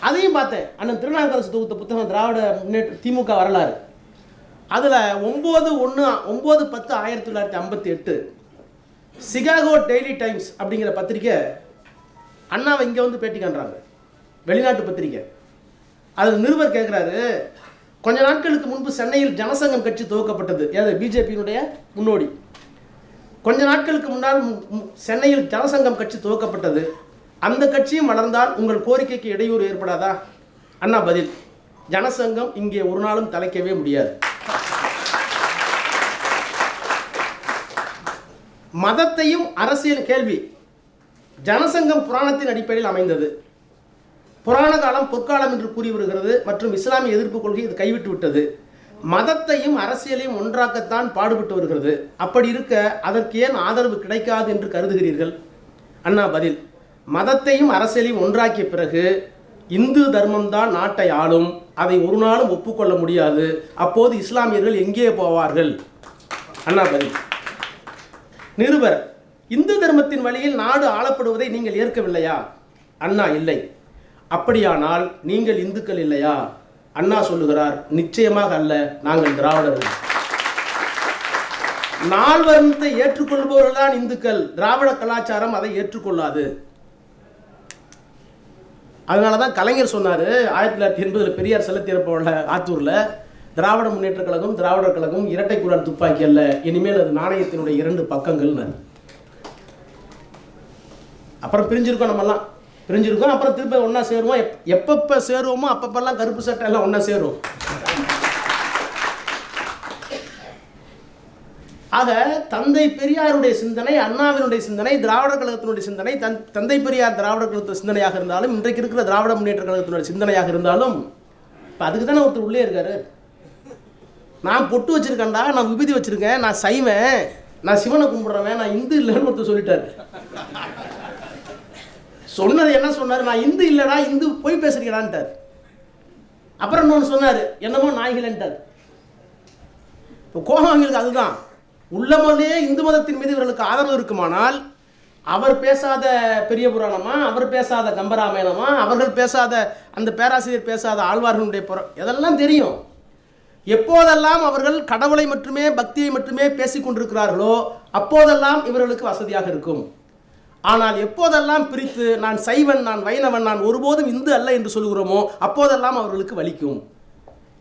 அதையும் பார்த்தேன் அண்ணன் திருநாவுக்கரசு தொகுத்த புத்தகம் திராவிட முன்னேற்ற திமுக வரலாறு. அதில் ஒம்பது ஒன்று ஒம்பது பத்து ஆயிரத்தி தொள்ளாயிரத்தி ஐம்பத்தி எட்டு சிகாகோ டெய்லி டைம்ஸ் அப்படிங்கிற பத்திரிக்கை அண்ணாவை இங்கே வந்து பேட்டி காண்றாங்க. வெளிநாட்டு பத்திரிக்கை. அதில் நிருபர் கேட்குறாரு கொஞ்ச நாட்களுக்கு முன்பு சென்னையில் ஜனசங்கம் கட்சி துவக்கப்பட்டது. ஏது பிஜேபியினுடைய முன்னோடி. கொஞ்ச நாட்களுக்கு முன்னால் சென்னையில் ஜனசங்கம் கட்சி துவக்கப்பட்டது. அந்த கட்சியும் வளர்ந்தால் உங்கள் கோரிக்கைக்கு இடையூறு ஏற்படாதா? அண்ணா பதில். ஜனசங்கம் இங்கே ஒரு நாளும் தலைக்கவே முடியாது. மதத்தையும் அரசியல் கேள்வி. ஜனசங்கம் புராணத்தின் அடிப்படையில் அமைந்தது. புராண காலம் பொற்காலம் என்று கூறி வருகிறது மற்றும் இஸ்லாமிய எதிர்ப்பு கொள்கை இது கைவிட்டு விட்டது. மதத்தையும் அரசியலையும் ஒன்றாக்கத்தான் பாடுபட்டு வருகிறது. அப்படி இருக்க அதற்கு ஏன் ஆதரவு கிடைக்காது என்று கருதுகிறீர்கள்? அண்ணா பதில். மதத்தையும் அரசியலையும் ஒன்றாக்கிய பிறகு இந்து தர்மம்தான் நாட்டை ஆளும். அதை ஒரு நாளும் ஒப்புக்கொள்ள முடியாது. அப்போது இஸ்லாமியர்கள் எங்கே போவார்கள்? அண்ணா பதில் நிருபர் இந்து தர்மத்தின் வழியில் நாடு ஆளப்படுவதை நீங்கள் ஏற்கவில்லையா? அண்ணா இல்லை. அப்படியானால் நீங்கள் இந்துக்கள் இல்லையா? அண்ணா சொல்லுகிறார் நிச்சயமாக அல்ல. நாங்கள் திராவிடர்கள். நால்வர்ணத்தை ஏற்றுக்கொள்பவர்கள் தான் இந்துக்கள். திராவிட கலாச்சாரம் அதை ஏற்றுக்கொள்ளாது. அதனால தான் கலைஞர் சொன்னார் ஆயிரத்தி தொள்ளாயிரத்தி எண்பதில் பெரியார் சிலை திறப்போல ஆத்தூரில் திராவிட முன்னேற்ற கழகம் திராவிடர் கழகம் இரட்டை குழல் துப்பாக்கி அல்ல இனிமேல் அது நாணயத்தினுடைய இரண்டு பக்கங்கள்னு. அப்புறம் பிரிஞ்சிருக்கோம் நம்மெல்லாம். பிரிஞ்சிருக்கோம் அப்புறம் திரும்ப ஒன்றா சேருவோம். எப் எப்பப்போ சேருவோமோ அப்பப்பெல்லாம் கருப்பு சட்டை எல்லாம் ஒன்றா சேரும். ஆக தந்தை பெரியாருடைய சிந்தனை அண்ணாவினுடைய சிந்தனை திராவிடர் கழகத்தினுடைய சிந்தனை தன் தந்தை பெரியார் திராவிடர் கழகத்து சிந்தனையாக இருந்தாலும் இன்றைக்கு இருக்கிற திராவிட முன்னேற்ற கழகத்தினுடைய சிந்தனையாக இருந்தாலும் இப்போ அதுக்கு தானே ஒருத்தர் உள்ளே இருக்காரு. நான் பொட்டு வச்சிருக்கேன்டா நான் விபூதி வச்சிருக்கேன் நான் சைவன் நான் சிவனை கும்பிட்றவன் நான் இந்து இல்லைன்னு ஒருத்தர் சொல்லிட்டாரு. சொன்னது என்ன சொன்னார்? நான் இந்து இல்லைடா இந்து போய் பேசுறீங்கடான்ட்டார் அப்புறம் இன்னொன்று சொன்னார் என்னமோ நாய்களன்ட்டார். இப்போ கோபம் அவங்களுக்கு அதுதான். உள்ளமனே இந்து மதத்தின் மீது இவர்களுக்கு ஆதரவு இருக்குமானால் அவர் பேசாத பெரிய புராணமா அவர் பேசாத கம்பராமாயணமா அவர்கள் பேசாத அந்த பேராசிரியர் பேசாத ஆழ்வார்களுடைய புற இதெல்லாம் தெரியும். எப்போதெல்லாம் அவர்கள் கடவுளை மட்டுமே பக்தியை மட்டுமே பேசிக்கொண்டிருக்கிறார்களோ அப்போதெல்லாம் இவர்களுக்கு வசதியாக இருக்கும். ஆனால் எப்போதெல்லாம் பிரித்து நான் சைவன் நான் வைணவன் நான் ஒருபோதும் இந்து அல்ல என்று சொல்கிறோமோ அப்போதெல்லாம் அவர்களுக்கு வலிக்கும்.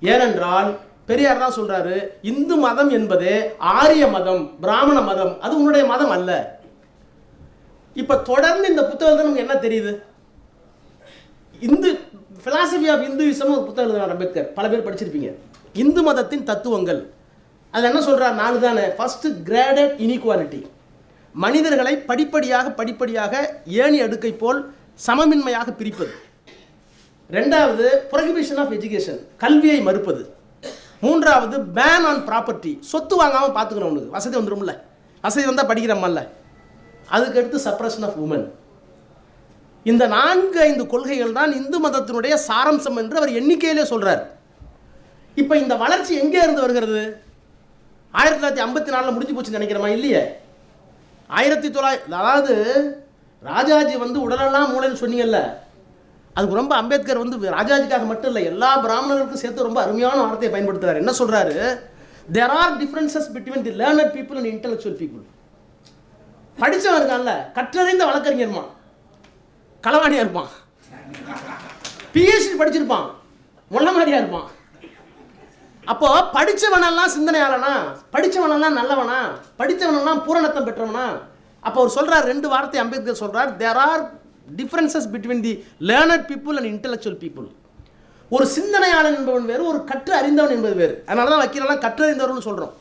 ஏனென்றால் பெரியார் தான் சொல்றாரு இந்து மதம் என்பதே ஆரிய மதம் பிராமண மதம் அது உன்னுடைய மதம் அல்ல. இப்ப தொடர்ந்து இந்த புத்தகத்தில் நமக்கு என்ன தெரியுது? இந்து philosophy ஆஃப் இந்துவிசம் ஒரு புத்தகம் எழுதினார் அம்பேத்கர். பல பேர் படிச்சிருப்பீங்க. இந்து மதத்தின் தத்துவங்கள். அதில் என்ன சொல்கிறார் நாலு தானே. ஃபஸ்ட்டு கிரேடட் இனிக்வாலிட்டி மனிதர்களை படிப்படியாக படிப்படியாக ஏணி அடுக்கை போல் சமமின்மையாக பிரிப்பது. ரெண்டாவது ப்ரொஹிபிஷன் ஆஃப் எஜுகேஷன் கல்வியை மறுப்பது. மூன்றாவது பேன் ஆன் ப்ராப்பர்ட்டி சொத்து வாங்காமல் பார்த்துக்கணும் உனக்கு வசதி வந்துடும்ல வசதி வந்தால் படிக்கிறம்மல்ல. அதுக்கடுத்து சப்ரஷன் ஆஃப் உமன் இந்த நான்கு ஐந்து கொள்கைகள் தான் இந்து மதத்தினுடைய சாரம்சம் என்று அவர் எண்ணிக்கையிலே சொல்கிறார் இப்போ இந்த வளர்ச்சி எங்கே இருந்து வருகிறது? ஆயிரத்தி தொள்ளாயிரத்தி ஐம்பத்தி நாலில் முடிஞ்சு போச்சுன்னு நினைக்கிறோமா? இல்லையே. ஆயிரத்தி தொள்ளாயிரத்தி அதாவது ராஜாஜி வந்து உடலெல்லாம் மூளைன்னு சொன்னீங்கல்ல. அதுக்கு ரொம்ப அம்பேத்கர் வந்து ராஜாஜிக்காக மட்டும் இல்லை எல்லா பிராமணர்களுக்கும் சேர்த்து ரொம்ப அருமையான வார்த்தையை பயன்படுத்துறாரு. என்ன சொல்றாரு? There are differences between the learner people and intellectual people படித்தவன் இருக்கான்ல கற்றறிந்த வழக்கறிஞர்மா களவாணியாக இருப்பான். பிஹெச்டி படிச்சிருப்பான். முள்ள மாதிரியா இருப்பான். அப்போ படிச்சவனெல்லாம் சிந்தனையாளனா? படிச்சவனெல்லாம் நல்லவனா? படித்தவனெல்லாம் பூரணத்தம் பெற்றவனா? அப்போ அவர் சொல்கிறார் ரெண்டு வார்த்தை அம்பேத்கர் சொல்றார். There are differences between the learned people and intellectual people ஒரு சிந்தனையாளன் என்பவன் வேறு ஒரு கற்று அறிந்தவன் என்பது வேறு. அதனால தான் வக்கீலெல்லாம் கற்றறிந்தவர்னு சொல்கிறோம்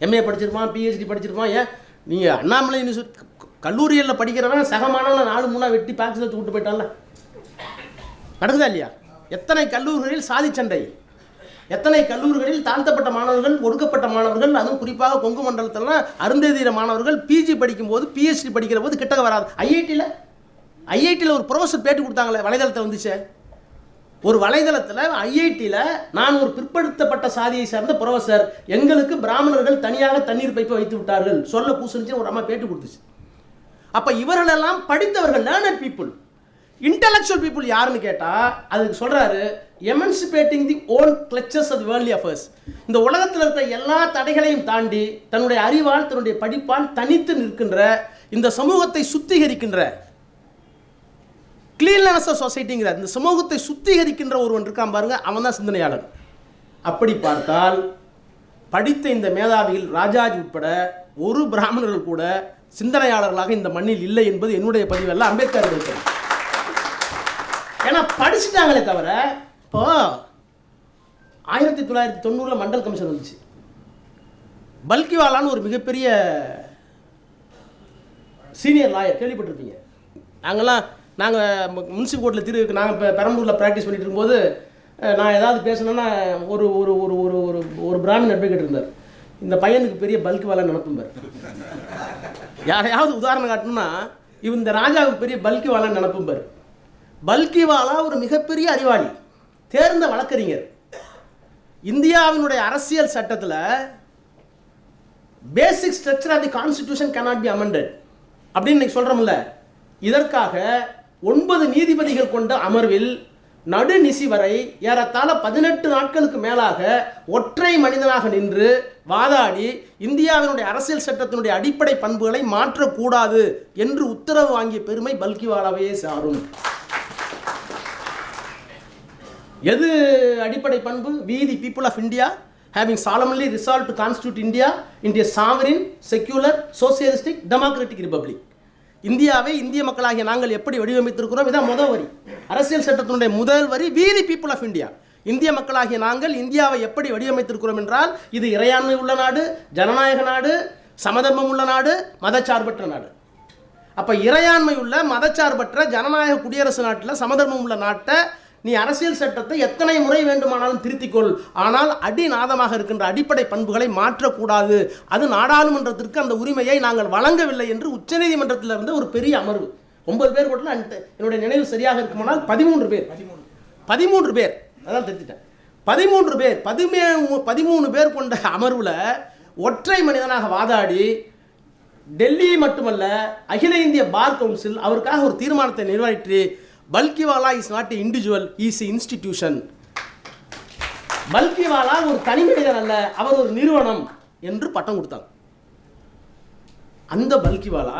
எம்ஏ படிச்சிருப்பான் பிஹெச்டி படிச்சிருப்பான் ஏன்? நீங்கள் அண்ணாமலை யூனிவர்சிட்டி கல்லூரியில் படிக்கிறவன் சக நாலு மூணாக வெட்டி பேக்ஸ் எடுத்து விட்டு போயிட்டான்ல. நடக்குதா இல்லையா? எத்தனை கல்லூரிகளில் சாதி சண்டை? எத்தனை கல்லூரிகளில் தாழ்த்தப்பட்ட மாணவர்கள் ஒடுக்கப்பட்ட மாணவர்கள் அதுவும் குறிப்பாக கொங்கு மண்டலத்திலாம் அருந்தேதீர மாணவர்கள் பிஜி படிக்கும்போது பிஹெச்டி படிக்கிற போது கிட்டக்க வராது. ஐஐடியில் ஐஐடியில் ஒரு ப்ரொஃபஸர் பேட்டி கொடுத்தாங்களே வலைதளத்தில் வந்துச்சு. ஒரு வலைதளத்தில் ஐஐடியில் நான் ஒரு பிற்படுத்தப்பட்ட சாதியை சார்ந்த ப்ரொஃபஸர் எங்களுக்கு பிராமணர்கள் தனியாக தண்ணீர் பைப்பை வைத்து விட்டார்கள். சொல்ல பூசணிச்சு ஒரு அம்மா பேட்டி கொடுத்துச்சு. அப்போ இவர்களெல்லாம் படித்தவர்கள் லேர்னட் பீப்புள் இன்டலெக்சுவல் பீப்புள் யாருன்னு கேட்டால் அதுக்கு சொல்கிறாரு emancipating the own clutches of worldly affairs இந்த உலகத்தில் இருக்கிற எல்லா தடைகளையும் தாண்டி தன்னுடைய அறிவால் தன்னுடைய படிப்பால் தனித்து நிற்கின்ற இந்த சமூகத்தை சுத்திகரிக்கின்ற கிளீன்லனஸ் ஆஃப் சொசைட்டிங்கிற இந்த சமூகத்தை சுத்திகரிக்கின்ற ஒருவன் இருக்கான் பாருங்க அவன் தான் சிந்தனையாளன். அப்படி பார்த்தால் படித்த இந்த மேதாவியில் ராஜாஜி உட்பட ஒரு பிராமணர்கள் கூட சிந்தனையாளர்களாக இந்த மண்ணில் இல்லை என்பது என்னுடைய பதிவெல்லாம் அம்பேத்கர் ஏன்னா படிச்சுட்டாங்களே தவிர இப்போ ஆயிரத்தி தொள்ளாயிரத்தி தொண்ணூறில் மண்டல் கமிஷன் வந்துச்சு. பல்கிவாலான்னு ஒரு மிகப்பெரிய சீனியர் லாயர் கேள்விப்பட்டிருப்பீங்க. நாங்கள்லாம் நாங்கள் முன்சிபல் கோர்ட்டில் திரு நாங்கள் இப்போ பெரம்பலூரில் ப்ராக்டிஸ் பண்ணிட்டு இருக்கும்போது நான் ஏதாவது பேசணுன்னா ஒரு ஒரு ஒரு ஒரு ஒரு ஒரு பிராமின் அட்வொகேட் இருந்தார் இந்த பையனுக்கு பெரிய பல்க் வேலை நினப்பும்பார் யாரையாவது உதாரணம் காட்டணும்னா இவன் இந்த ராஜாவுக்கு பெரிய பல்கி வாழை நினப்பும்பார் பல்கிவாலா ஒரு மிகப்பெரிய அறிவாளி தேர்ந்த வழக்கறிஞர். இந்தியாவினுடைய அரசியல் சட்டத்தில் basic structure of the constitution cannot be amended அப்படின்னு இன்னைக்கு சொல்கிறோம்ல இதற்காக ஒன்பது நீதிபதிகள் கொண்ட அமர்வில் நடுநிசி வரை ஏறத்தாழ பதினெட்டு நாட்களுக்கு மேலாக ஒற்றை மனிதனாக நின்று வாதாடி இந்தியாவினுடைய அரசியல் சட்டத்தினுடைய அடிப்படை பண்புகளை மாற்றக்கூடாது என்று உத்தரவு வாங்கிய பெருமை பல்கிவாலாவையே சாரும். எது அடிப்படை பண்பு? We the people of India having solemnly resolve to constitute India இந்திய sovereign secular socialistic democratic republic இந்தியாவை இந்திய மக்களாகிய நாங்கள் எப்படி வடிவமைத்திருக்கிறோம் இதான் முதல் வரி. அரசியல் சட்டத்தினுடைய முதல் வரி we the people of India இந்திய மக்களாகிய நாங்கள் இந்தியாவை எப்படி வடிவமைத்திருக்கிறோம் என்றால் இது இறையாண்மை உள்ள நாடு ஜனநாயக நாடு சமதர்மம் உள்ள நாடு மதச்சார்பற்ற நாடு. அப்போ இறையாண்மை உள்ள மதச்சார்பற்ற ஜனநாயக குடியரசு நாட்டில் சமதர்மம் உள்ள நாட்டை நீ அரசியல் சட்டத்தை எத்தனை முறை வேண்டுமானாலும் திருத்திக்கொள். ஆனால் அடிநாதமாக இருக்கின்ற அடிப்படை பண்புகளை மாற்றக்கூடாது. அது நாடாளுமன்றத்திற்கு அந்த உரிமையை நாங்கள் வழங்கவில்லை என்று உச்சநீதிமன்றத்தில் இருந்த ஒரு பெரிய அமர்வு. ஒன்பது பேர் கூட என்னுடைய நினைவு சரியாக இருக்குமானால் பதிமூன்று பேர். பதிமூன்று பேர். அதான் திருத்திட்டேன். பதிமூன்று பேர். பதிமே பதிமூணு பேர் கொண்ட அமர்வில் ஒற்றை மனிதனாக வாதாடி டெல்லி மட்டுமல்ல அகில இந்திய பார் கவுன்சில் அவருக்காக ஒரு தீர்மானத்தை நிறைவேற்றி Palkhivala is not individual is institution Palkhivala ஒரு தனி மனிதன் அல்ல அவர் ஒரு நிறுவனம் என்று பட்டம் கொடுத்தாங்க. அந்த பல்கிவாலா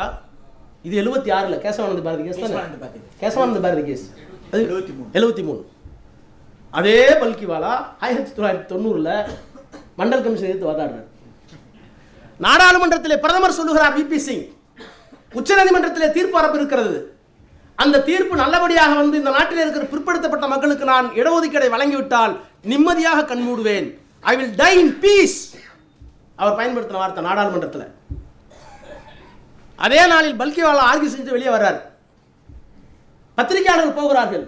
இது எழுபத்தி ஆறில் கேசவானந்த பாரதி கேஸ் தானே? கேசவானந்த பாரதி. கேசவானந்த பாரதி கேஸ். அது 73. எழுபத்தி மூணு. அதே பல்கிவாலா ஆயிரத்தி தொள்ளாயிரத்தி தொண்ணூறில் மண்டல் கமிஷன் எதிர்த்து வாதாடுறார். நாடாளுமன்றத்திலே பிரதமர் சொல்லுகிறார் விபி சிங். உச்சநீதிமன்றத்திலே தீர்ப்பு இருக்கிறது அந்த தீர்ப்பு நல்லபடியாக வந்து இந்த நாட்டில் இருக்கிற பிற்படுத்தப்பட்ட மக்களுக்கு நான் இடஒதுக்கீடை வழங்கிவிட்டால் நிம்மதியாக கண்மூடுவேன் I will die in peace அவர் பயன்படுத்தின வார்த்தை நாடாளுமன்றத்தில். அதே நாளில் பல்கிவாலா ஆர்கியூ செஞ்சு வெளியே வர்றார். பத்திரிகையாளர்கள் போகிறார்கள்.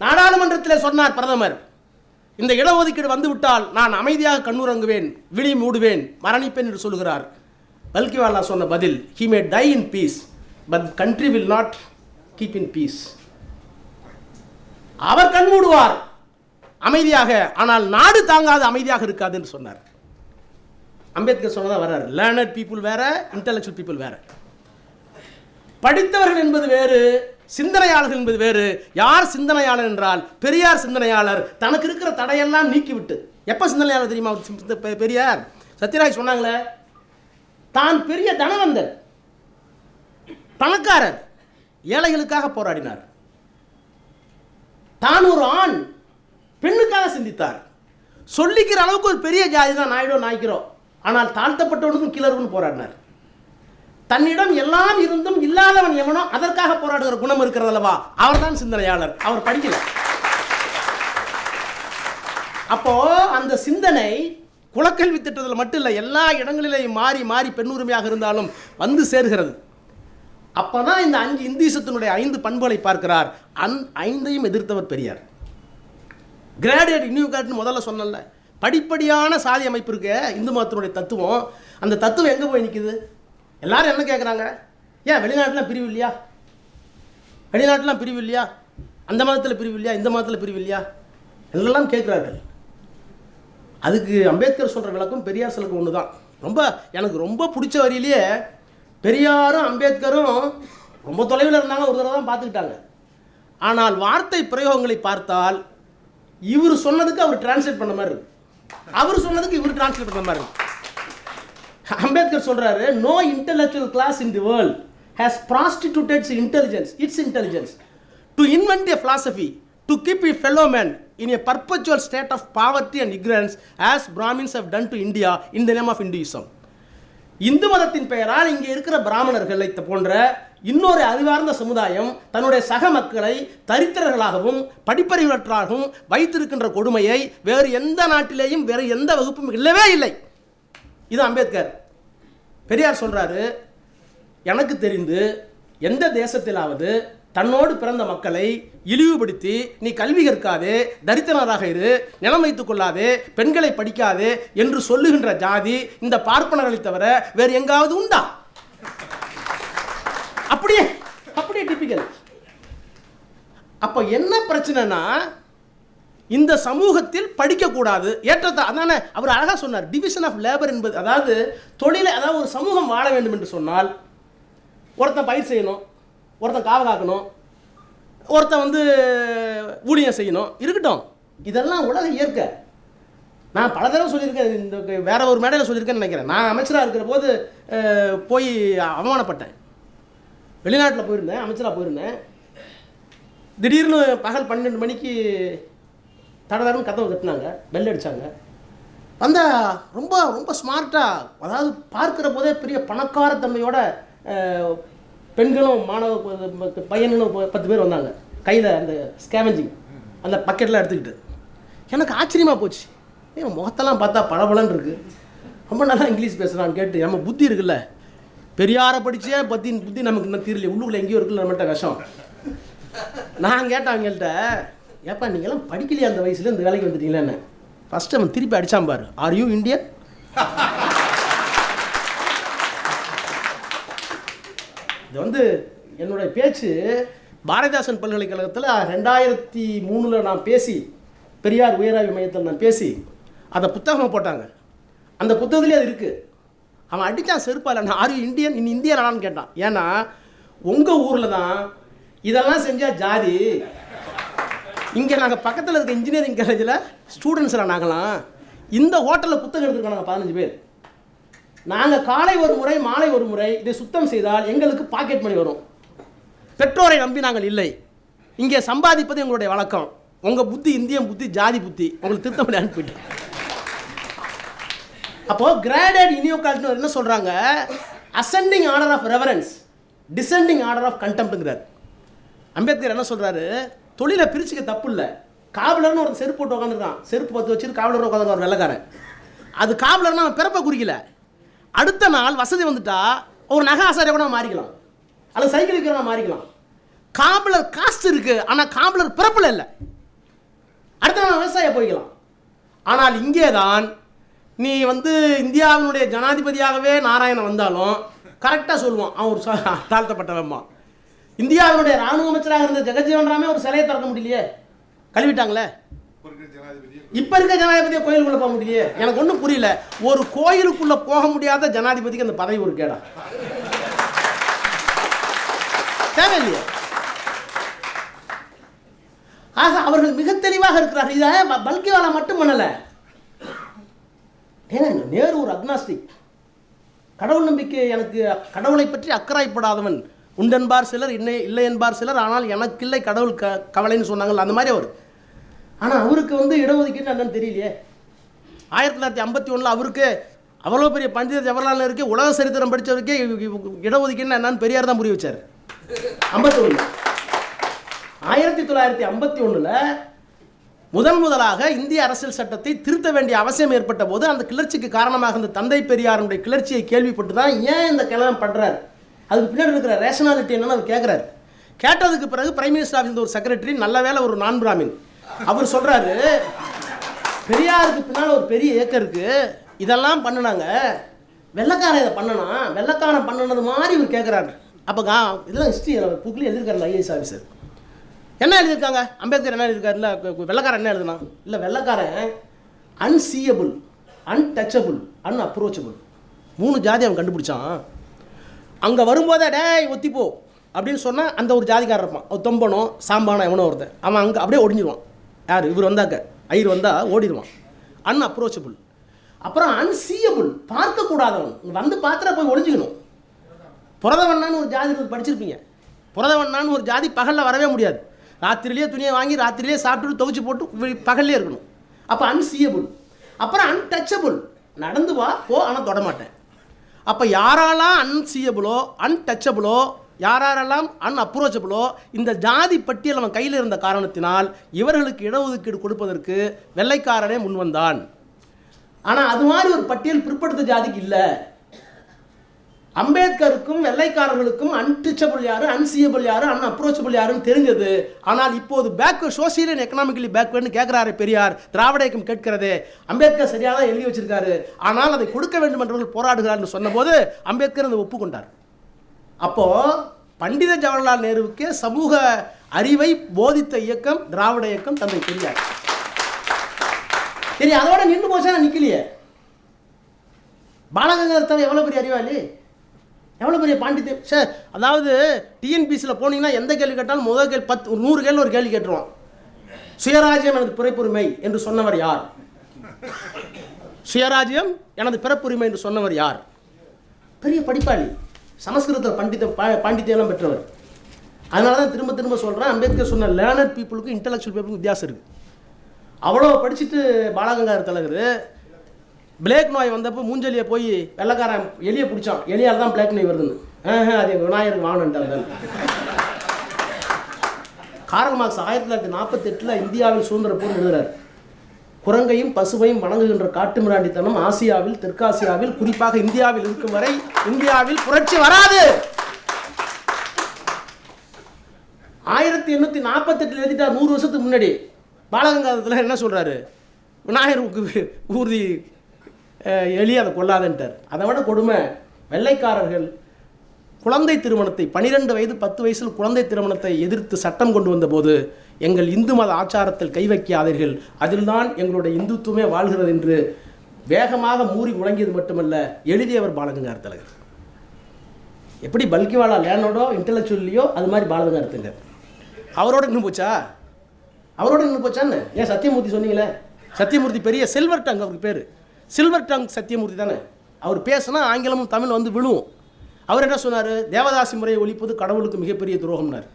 நாடாளுமன்றத்தில் சொன்னார் பிரதமர் இந்த இடஒதுக்கீடு வந்துவிட்டால் நான் அமைதியாக கண்ணுறங்குவேன் விழி மூடுவேன் மரணிப்பேன் என்று சொல்கிறார் பல்கிவாலா சொன்ன பதில் he may die in peace but country will not keep in peace அவர் கண்மூடுவார் அமைதியாக. ஆனால் நாடு தாங்காது அமைதியாக இருக்காது என்று சொன்னார். அம்பேத்கர் சொன்னதான் வர்றார். லேர்னட் பீப்புள் வேற இன்டெலெக்சுவல் பீப்புள் வேற. படித்தவர்கள் என்பது வேறு சிந்தனையாளர்கள் என்பது வேறு. யார் சிந்தனையாளர் என்றால் பெரியார் சிந்தனையாளர். தனக்கு இருக்கிற தடையெல்லாம் நீக்கிவிட்டு. எப்போ சிந்தனையாளர் தெரியுமா? பெரியார். சத்யராஜ் சொன்னாங்களே தான் பெரிய தனவந்தர். பணக்காரர் ஏழைகளுக்காக போராடினார். தான் ஒரு ஆண் பெண்ணுக்காக சிந்தித்தார். சொல்லிக்கிற அளவுக்கு ஒரு பெரிய ஜாதி தான் நாயுடோ நாய்க்கிறோ. ஆனால் தாழ்த்தப்பட்டவனுக்கும் கிளர்வுன்னு போராடினார். தன்னிடம் எல்லாம் இருந்தும் இல்லாதவன் எவனோ அதற்காக போராடுகிற குணம் இருக்கிறதல்லவா அவர் அவர்தான் சிந்தனையாளர். அவர் படிக்கல. அப்போ அந்த சிந்தனை குலக்கல்வி திட்டத்தில் மட்டும் இல்லை எல்லா இடங்களிலேயும் மாறி மாறி பெண்ணுரிமையாக இருந்தாலும் வந்து சேர்கிறது. அப்போ தான் இந்த அஞ்சு இந்தீசத்தினுடைய ஐந்து பண்புகளை பார்க்கிறார். அந் ஐந்தையும் எதிர்த்தவர் பெரியார். கிராடுவேட் இன்யூகாட்னு முதல்ல சொன்னல படிப்படியான சாதி அமைப்பு இருக்க இந்து மதத்தினுடைய தத்துவம். அந்த தத்துவம் எங்கே போய் நிற்குது எல்லாரும் என்ன கேட்குறாங்க ஏன் வெளிநாட்டிலாம் பிரிவு இல்லையா? வெளிநாட்டிலாம் பிரிவு இல்லையா? அந்த மதத்தில் பிரிவு இல்லையா? இந்த மதத்தில் பிரிவு இல்லையா? எல்லாம் கேட்குறார்கள். அதுக்கு அம்பேத்கர் சொல்கிற விளக்கம் பெரியார் சிலக்கு ஒன்று தான் ரொம்ப எனக்கு ரொம்ப பிடிச்ச வரியிலேயே பெரியாரும் அம்பேத்கரும் ரொம்ப தொலைவில் இருந்தாங்க. ஒரு தடவை தான் பார்த்துக்கிட்டாங்க. ஆனால் வார்த்தை பிரயோகங்களை பார்த்தால் இவர் சொன்னதுக்கு அவர் டிரான்ஸ்லேட் பண்ண மாதிரி இருக்கு. அவர் சொன்னதுக்கு இவர் டிரான்ஸ்லேட் பண்ண மாதிரி இருக்கு. அம்பேத்கர் சொல்கிறாரு no intellectual class in the world has prostituted intelligence its intelligence to invent a philosophy to keep E fellow man in a perpetual state of poverty and ignorance as Brahmins have done to India in the name of Hinduism Hindu மதத்தின் பெயரால் இங்கே இருக்கிற பிராமணர்களை போன்ற இன்னொரு அறிவார்ந்த சமுதாயம் தன்னுடைய சக மக்களை தரித்திரர்களாகவும் படிப்பறிவற்றாகவும் வைத்திருக்கின்ற கொடுமையை வேறு எந்த நாட்டிலேயும் வேறு எந்த வகுப்பும் இல்லவே இல்லை. இது அம்பேத்கர். பெரியார் சொல்றாரு எனக்கு தெரிந்து எந்த தேசத்திலாவது தன்னோடு பிறந்த மக்களை இழிவுபடுத்தி நீ கல்வி கற்காதே தரித்திரராக இரு நிலம் வைத்துக் கொள்ளாதே பெண்களை படிக்காதே என்று சொல்லுகின்ற ஜாதி இந்த பார்ப்பனர்களை தவிர வேறு எங்காவது உண்டா? அப்படியே அப்படியே டிப்பிக்கல் அப்போ என்ன பிரச்சனைனா இந்த சமூகத்தில் படிக்கக்கூடாது. ஏற்றத்தை அதானே அவர் அழகாக சொன்னார் டிவிஷன் ஆஃப் லேபர் என்பது அதாவது தொழிலை அதாவது ஒரு சமூகம் வாழ வேண்டும் என்று சொன்னால் ஒருத்தன் பயிர் செய்யணும் ஒருத்தன் காவ காக்கணும் ஒருத்தன் வந்து ஊழியம் செய்யணும் இருக்கட்டும். இதெல்லாம் உலக இயற்கை. நான் பல தடவை சொல்லியிருக்கேன் இந்த வேற ஒரு மேடையில் சொல்லியிருக்கேன்னு நினைக்கிறேன். நான் அமைச்சராக இருக்கிற போது போய் அவமானப்பட்டேன். வெளிநாட்டில் போயிருந்தேன் அமைச்சராக போயிருந்தேன். திடீர்னு பகல் பன்னெண்டு மணிக்கு தடதடன்னு கதவை கட்டினாங்க பெல் அடித்தாங்க வந்தா ரொம்ப ரொம்ப ஸ்மார்ட்டாக அதாவது பார்க்குற போதே பெரிய பணக்கார தன்மையோட பெண்களும் மாணவ பையன்களும் பத்து பேர் வந்தாங்க. கையில் அந்த ஸ்கேவஞ்சிங் அந்த பக்கெட்லாம் எடுத்துக்கிட்டு. எனக்கு ஆச்சரியமாக போச்சு. ஏன் முகத்தெல்லாம் பார்த்தா பளபளன்னு இருக்கு. ரொம்ப நல்லா இங்கிலீஷ் பேசுகிறான்னு கேட்டு நம்ம புத்தி இருக்குல்ல. பெரியாரை படித்தே பற்றி புத்தி நமக்கு இன்னும் தீரல. உள்ளுக்குள்ள எங்கேயோ இருக்குல்ல நம்மகிட்ட விஷம். நான் கேட்டேன் அவங்கள்ட்ட ஏப்பா நீங்களாம் படிக்கலையே அந்த வயசில்? இந்த வேலைக்கு வந்துட்டீங்களேன்னு. ஃபஸ்ட்டு அவன் திருப்பி அடித்தான் பாரு. ஆர் யூ இந்தியன் இது வந்து என்னுடைய பேச்சு பாரதிதாசன் பல்கலைக்கழகத்தில் ரெண்டாயிரத்தி மூணில் நான் பேசி பெரியார் உயராய்வு மையத்தில் நான் பேசி அதை புத்தகமாக போட்டாங்க. அந்த புத்தகத்துலேயே அது இருக்குது அவன் அடித்தான் செருப்பால் நான் ஆர் இந்தியன் இனி இந்தியனான்னு கேட்டான். ஏன்னா உங்கள் ஊரில் தான் இதெல்லாம் செஞ்சால் ஜாதி. இங்கே நாங்கள் பக்கத்தில் இருக்க இன்ஜினியரிங் காலேஜில் ஸ்டூடெண்ட்ஸில் நாங்களாம் இந்த ஹோட்டலில் புத்தகம் எடுத்துருக்கோம் நாங்கள் பதினஞ்சு பேர். நாங்கள் காலை ஒரு முறை மாலை ஒரு முறை இதை சுத்தம் செய்தால் எங்களுக்கு பாக்கெட் மணி வரும். பெற்றோரை நம்பி நாங்கள் இல்லை. இங்கே சம்பாதிப்பது எங்களுடைய வழக்கம். உங்கள் புத்தி இந்தியன் புத்தி ஜாதி புத்தி. உங்களுக்கு திருத்த முடியாது அனுப்பிட்டேன் அப்போ கிராடட் இனியோகால்ட்னு என்ன சொல்கிறாங்க ascending order of reverence descending order of கண்டெம்ட்டுங்கிறார் Ambedkar என்ன சொல்கிறாரு தொழிலை பிரிச்சுக்க தப்பு இல்லை காவலர்னு ஒரு செருப்பு போட்டு உட்காந்துருக்கான் செருப்பு பத்து வச்சுட்டு காவலர் உட்காந்து ஒரு வெள்ளக்காரன். அது காவலர்னா அவன் பிறப்பை குறிக்கல. அடுத்த நாள் வசதி வந்துட்டா ஒரு நகை ஆசாரியாக கூட மாறிக்கலாம். அல்லது சைக்கிள் விற்கிறவங்க மாறிக்கலாம். காவலர் காஸ்ட் இருக்கு ஆனால் காம்பலர் பிறப்பில் இல்லை. அடுத்த நாள் விவசாயம் போய்க்கலாம். ஆனால் இங்கே தான் நீ வந்து இந்தியாவினுடைய ஜனாதிபதியாகவே நாராயணன் வந்தாலும் கரெக்டாக சொல்லுவான். அவன் ஒரு சா- தாழ்த்தப்பட்டவன்மா இந்தியாவினுடைய ராணுவ அமைச்சராக இருந்த ஜெகஜீவன் ராமே ஒரு சிலையை திறக்க முடியலையே. கழுவிட்டாங்களே. இப்ப இருக்க ஜனாதிபதியை கோயிலுக்குள்ள போக முடியலையே. எனக்கு ஒன்றும் புரியல. ஒரு கோயிலுக்குள்ள போக முடியாத ஜனாதிபதிக்கு அந்த பதவி ஒரு கேடா. தேவையில்லையே. ஆக அவர்கள் மிக தெளிவாக இருக்கிறார்கள். இதை பல்கிவாலா மட்டும் பண்ணல. ஏன்னா நேரு ஒரு அக்னாஸ்டிக் கடவுள் நம்பிக்கை எனக்கு கடவுளை பற்றி அக்கறைப்படாதவன். உண்டென்பார் சிலர் இன்னை இல்லை என்பார் சிலர் ஆனால் எனக்கில்லை கடவுள் க கவலைன்னு சொன்னாங்கல்ல அந்த மாதிரி அவர். ஆனால் அவருக்கு வந்து இடஒதுக்கீடு என்னன்னு தெரியலையே. ஆயிரத்தி தொள்ளாயிரத்தி ஐம்பத்தி ஒன்றில் அவருக்கு அவ்வளோ பெரிய பண்டித ஜவஹர்லால் இருக்கு உலக சரித்திரம் படித்தவருக்கே இடஒதுக்கீடு என்னன்னு பெரியார் தான் புரிய வச்சார். ஐம்பத்தி ஒன்று ஆயிரத்தி தொள்ளாயிரத்தி ஐம்பத்தி ஒன்றில் முதன் முதலாக இந்திய அரசியல் சட்டத்தை திருத்த வேண்டிய அவசியம் ஏற்பட்ட போது அந்த கிளர்ச்சிக்கு காரணமாக இந்த தந்தை பெரியாருடைய கிளர்ச்சியை கேள்விப்பட்டு தான் ஏன் இந்த கிளம்பம் பண்ணுறாரு அதுக்கு பின்னாடி இருக்கிற ரேஷனாலிட்டி என்னன்னு அவர் கேட்குறாரு கேட்டதுக்கு பிறகு பிரைம் மினிஸ்டர் ஆஃபீஸ் ஒரு செக்ரட்டரி நல்ல வேளை ஒரு நான் பிராமின் அவர் சொல்கிறாரு பெரியாருக்கு பின்னால் ஒரு பெரிய ஏக்கர் இருக்குது இதெல்லாம் பண்ணுனாங்க. வெள்ளக்காரன் இதை பண்ணனா? வெள்ளக்காரன் பண்ணுனது மாதிரி இவர் கேட்குறாரு அப்போ கா இதெல்லாம் ஹிஸ்ட்ரி புக்கில் எழுதியிருக்காரு ஐஏஎஸ் ஆஃபீஸர் என்ன எழுதியிருக்காங்க? அம்பேத்கர் என்ன எழுதியிருக்காருல்ல? இல்லை வெள்ளைக்காரன் என்ன எழுதுனா? இல்லை வெள்ளைக்காரன் அன்சீயபிள் அன்டச்சபிள் அன்அப்ரோச்சபிள் மூணு ஜாதி அவன் கண்டுபிடிச்சான். அங்கே வரும்போதே டேய் ஒத்திப்போ. அப்படின்னு சொன்னால் அந்த ஒரு ஜாதிக்காரர் இருப்பான். ஒரு தொம்பனோ சாம்பானோ எவனோ ஒருத்தன். அவன் அங்கே அப்படியே ஒடிஞ்சிருவான். யார்? இவர் வந்தாக்க ஐயர் வந்தால் ஓடிடுவான் அன் அப்ரோச்சபிள் அப்புறம் அன்சீயபிள் பார்க்கக்கூடாதவன். வந்து பார்த்துட்டு போய் ஒளிஞ்சிக்கணும். புரதவண்ணான்னு ஒரு ஜாதி படிச்சிருப்பீங்க. புரதவண்ணான்னு ஒரு ஜாதி பகலில் வரவே முடியாது. ராத்திரிலேயே துணியை வாங்கி ராத்திரிலேயே சாப்பிட்டுட்டு துவைச்சு போட்டு பகல்லே இருக்கணும். அப்போ அன்சீயபிள் அப்புறம் அன்டச்சபிள் நடந்து வா போ ஆனால் தொடமாட்டேன் அப்போ யாராலாம் அன்சீயபிளோ அன்டச்சபிளோ யாரெல்லாம் அன்அப்ரோச்சபிளோ இந்த ஜாதி பட்டியல் அவன் கையில் இருந்த காரணத்தினால் இவர்களுக்கு இடஒதுக்கீடு கொடுப்பதற்கு வெள்ளைக்காரனே முன்வந்தான் ஆனால் அது மாதிரி ஒரு பட்டியல் பிற்படுத்த ஜாதிக்கு இல்லை. அம்பேத்கருக்கும் வெள்ளைக்காரர்களுக்கும் அன்டிச்சபிள் யாரு அன்சியபிள் யாரு அன் அப்ரோச்சபிள் யாருன்னு தெரிஞ்சது. ஆனால் இப்போது பேக் சோசியல் அண்ட் எக்கனாமிக்கலி பேக்வேர்டுன்னு கேட்குறாரு பெரியார் திராவிட இயக்கம் கேட்கிறதே. அம்பேத்கர் சரியாக தான் எழுதி வச்சிருக்காரு. ஆனால் அதை கொடுக்க வேண்டும் என்றவர்கள் போராடுகிறார்னு சொன்னபோது அம்பேத்கர் அதை ஒப்புக்கொண்டார். அப்போ பண்டித ஜவஹர்லால் நேருவுக்கே சமூக அறிவை போதித்த இயக்கம் திராவிட இயக்கம் தந்தை பெரியார். சரி அதோட நின்று போச்சா நான் நிக்கலையே. பாலகங்கர் எவ்வளோ பெரிய அறிவாளி எவ்வளோ பெரிய பாண்டித்யம்? சார் அதாவது டிஎன்பிசியில் போனீங்கன்னா எந்த கேள்வி கேட்டாலும் முதல் கேள்வி பத்து ஒரு நூறு கேள்வி ஒரு கேள்வி கேட்டுருவோம் சுயராஜ்யம் எனது பிறப்புரிமை என்று சொன்னவர் யார்? சுயராஜ்யம் எனது பிறப்புரிமை என்று சொன்னவர் யார்? பெரிய படிப்பாளி. சமஸ்கிருதத்தில் பண்டித பா பாண்டித்யம்லாம் பெற்றவர். அதனால தான் திரும்ப திரும்ப சொல்கிறேன் அம்பேத்கர் சொன்ன லேர்னர் பீப்புளுக்கும் இன்டலெக்சுவல் பீப்புளுக்கும் வித்தியாசம் இருக்குது அவ்வளோ படிச்சுட்டு பாலகங்கார் தலைவர் பிளேக் நோய் வந்தப்போ மூஞ்சலியை போய் வெள்ளக்காரன் எலியை பிடிச்சான். எலியால் தான் பிளேக் நோய் வருதுன்னு. அது விநாயகருக்கு வாங்கணுன்ட்டாங்க காரல் மார்க்ஸ் ஆயிரத்தி தொள்ளாயிரத்தி நாற்பத்தெட்டில் இந்தியாவில் சுதந்திர போர் எழுதுறாரு குரங்கையும் பசுவையும் வணங்குகின்ற காட்டுமிராண்டித்தனம் ஆசியாவில் தெற்காசியாவில் குறிப்பாக இந்தியாவில் இருக்கும் வரை இந்தியாவில் புரட்சி வராது. ஆயிரத்தி எண்ணூற்றி நாற்பத்தெட்டில் எழுதிட்டார் நூறு வருஷத்துக்கு முன்னாடி. பாலகங்காதத்தில் என்ன சொல்கிறாரு விநாயகருக்கு ஊர்தி அஹ், எலி அதை கொல்லாதன்ட்டார். அதை விட கொடுமை வெள்ளைக்காரர்கள் குழந்தை திருமணத்தை பனிரெண்டு வயது பத்து வயசில் குழந்தை திருமணத்தை எதிர்த்து சட்டம் கொண்டு வந்தபோது எங்கள் இந்து மத ஆச்சாரத்தில் கை வைக்காதீர்கள். அதில்தான் எங்களுடைய இந்துத்துவமே வாழ்கிறது என்று வேகமாக மூறி முழங்கியது மட்டுமல்ல எழுதியவர் பாலகங்கார் தலைவர் எப்படி பல்கிவாலா லேனோடோ இன்டெலெக்சுவல்லையோ அது மாதிரி பாலகங்கார் தலைவர் அவரோட நின்று போச்சா? அவரோட நின்று போச்சான்னு? ஏன் சத்தியமூர்த்தி சொன்னீங்களே? சத்தியமூர்த்தி பெரிய சில்வர் டங் அவருக்கு பேர். சில்வர் டங் சத்தியமூர்த்தி தானே. அவர் பேசினா ஆங்கிலமும் தமிழ் வந்து விழுவும். அவர் என்ன சொன்னார்? தேவதாசி முறையை ஒழிப்பது கடவுளுக்கு மிகப்பெரிய துரோகம்னார்.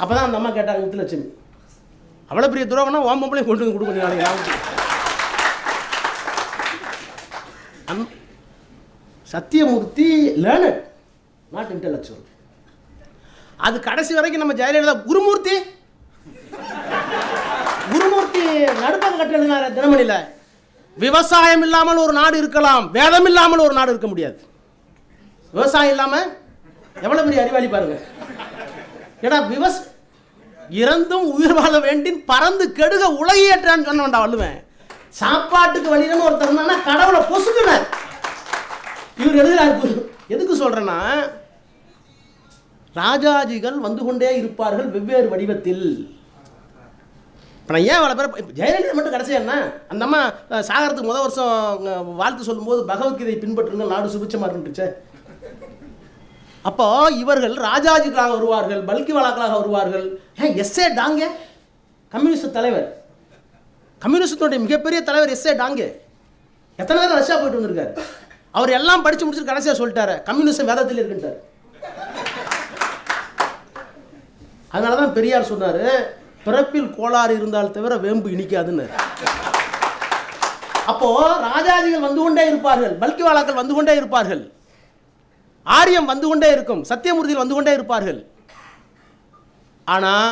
அப்போ தான் அந்த அம்மா கேட்டாங்க முத்துலட்சுமி அவ்வளோ பெரிய துரோகம்னா ஓம்பம்பளையும் கொண்டு வந்து கொடுக்க நாளைக்கு சத்தியமூர்த்தி லேர்னர் நாட் இன்டலெக்சுவல் அது கடைசி வரைக்கும் நம்ம ஜெயலலிதா குருமூர்த்தி? குருமூர்த்தி நடுப்பக கட்டு எழுதினார தினமணியில். விவசாயம் இல்லாமல் ஒரு நாடு இருக்கலாம் வேதம் இல்லாமல் ஒரு நாடு இருக்க முடியாது. விவசாயம் இல்லாமல் எவ்வளோ பெரிய அறிவாளி பாருங்க. ஏடா விவஸ் இறந்தும் உயிர் வாழ வேண்டின் பறந்து கெடுக உலகியேற்றான்னு சொன்ன வேண்டாம் வள்ளுவன். சாப்பாட்டுக்கு வழியிலன்னு ஒருத்தர் இருந்தானா கடவுளை பொசுக்கினார். இவர் எழுதுகிறார் எதுக்கு சொல்கிறேன்னா ராஜாஜிகள் வந்து கொண்டே இருப்பார்கள் வெவ்வேறு வடிவத்தில். இப்போ நான் ஏன் அவ்வளோ பேர் ஜெயலலிதா மட்டும் கடைசியா என்ன? அந்த அம்மா சாகரத்துக்கு முதல் வருஷம் வாழ்த்து சொல்லும்போது பகவத்கீதை பின்பற்றுங்க நாடு சுபிச்சமாக இருந்துச்சு அப்போ இவர்கள் ராஜாஜிகளாக வருவார்கள் பல்கிவாலாக்களாக வருவார்கள். ஏன் எஸ்ஏ டாங்கே கம்யூனிஸ்ட் தலைவர். கம்யூனிஸ்டனுடைய மிகப்பெரிய தலைவர் எஸ்ஏ டாங்கே. எத்தனை பேர் ரஷ்யா போயிட்டு வந்திருக்காரு? அவர் எல்லாம் படிச்சு முடிச்சு கடைசியாக சொல்லிட்டாரு கம்யூனிஸ்ட் வேதத்தில் இருக்கின்றார். அதனால தான் பெரியார் சொன்னார் பிறப்பில் கோளாறு இருந்தால் தவிர வேம்பு இனிக்காதுன்னு. அப்போ ராஜாஜிகள் வந்து கொண்டே இருப்பார்கள் பல்கிவாலாக்கள் வந்து கொண்டே இருப்பார்கள். ஆரியம் வந்து கொண்டே இருக்கும் சத்தியமூர்த்தியில் வந்து கொண்டே இருப்பார்கள். ஆனால்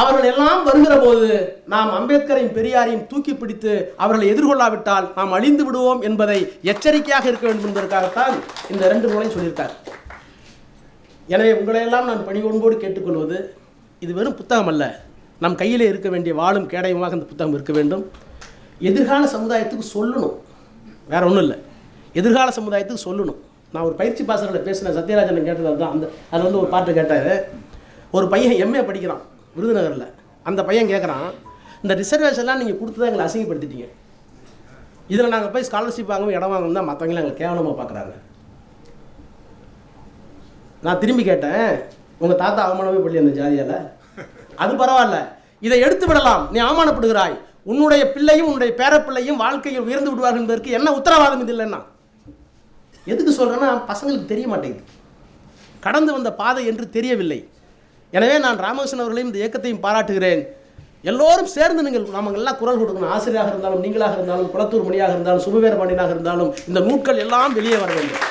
அவர்கள் எல்லாம் வருகிற போது நாம் அம்பேத்கரையும் பெரியாரையும் தூக்கி பிடித்து அவர்களை எதிர்கொள்ளாவிட்டால் நாம் அழிந்து விடுவோம் என்பதை எச்சரிக்கையாக இருக்க வேண்டும் என்பதற்காகத்தான் இந்த ரெண்டு நூலையும் சொல்லியிருக்கார். எனவே உங்களையெல்லாம் நான் பணிவொன்போடு கேட்டுக்கொள்வது இது வெறும் புத்தகம் அல்ல. நம் கையிலே இருக்க வேண்டிய வாழும் கேடயமாக இந்த புத்தகம் இருக்க வேண்டும். எதிர்கால சமுதாயத்துக்கு சொல்லணும். வேற ஒன்றும் இல்லை. எதிர்கால சமுதாயத்துக்கு சொல்லணும். நான் ஒரு பயிற்சி பாசனில் பேசினேன் சத்யராஜன் கேட்டது தான் அந்த அதில் வந்து ஒரு பாட்டு கேட்டார். ஒரு பையன் எம்ஏ படிக்கிறான் விருதுநகரில். அந்த பையன் கேட்குறான் இந்த ரிசர்வேஷன்லாம் நீங்கள் கொடுத்து தான் எங்களை அசிங்கப்படுத்திட்டீங்க. இதில் நாங்கள் போய் ஸ்காலர்ஷிப் வாங்கவும் இடம் வாங்கணும் தான் மற்றவங்களும் எங்களை கேவலமாக பார்க்குறாங்க நான் திரும்பி கேட்டேன் உங்கள் தாத்தா அவமானமே பள்ளி அந்த ஜாதியால்? அது பரவாயில்ல. இதை எடுத்து விடலாம். நீ அவமானப்படுகிறாய். உன்னுடைய பிள்ளையும் உன்னுடைய பேரப்பிள்ளையும் வாழ்க்கையில் உயர்ந்து விடுவார்கள் என்பதற்கு என்ன உத்தரவாதம் இது இல்லைன்னா? எதுக்கு சொல்கிறேன்னா பசங்களுக்கு தெரிய மாட்டேங்குது. கடந்து வந்த பாதை என்று தெரியவில்லை. எனவே நான் ராமகிருஷ்ணன் அவர்களையும் இந்த இயக்கத்தையும் பாராட்டுகிறேன். எல்லோரும் சேர்ந்து நீங்கள் நாம எல்லாம் குரல் கொடுக்கணும். ஆசிரியராக இருந்தாலும் நீங்களாக இருந்தாலும் குளத்தூர் மணியாக இருந்தாலும் சுபவேர பாண்டியனாக இருந்தாலும் இந்த நூட்கள் எல்லாம் வெளியே வர வேண்டும்.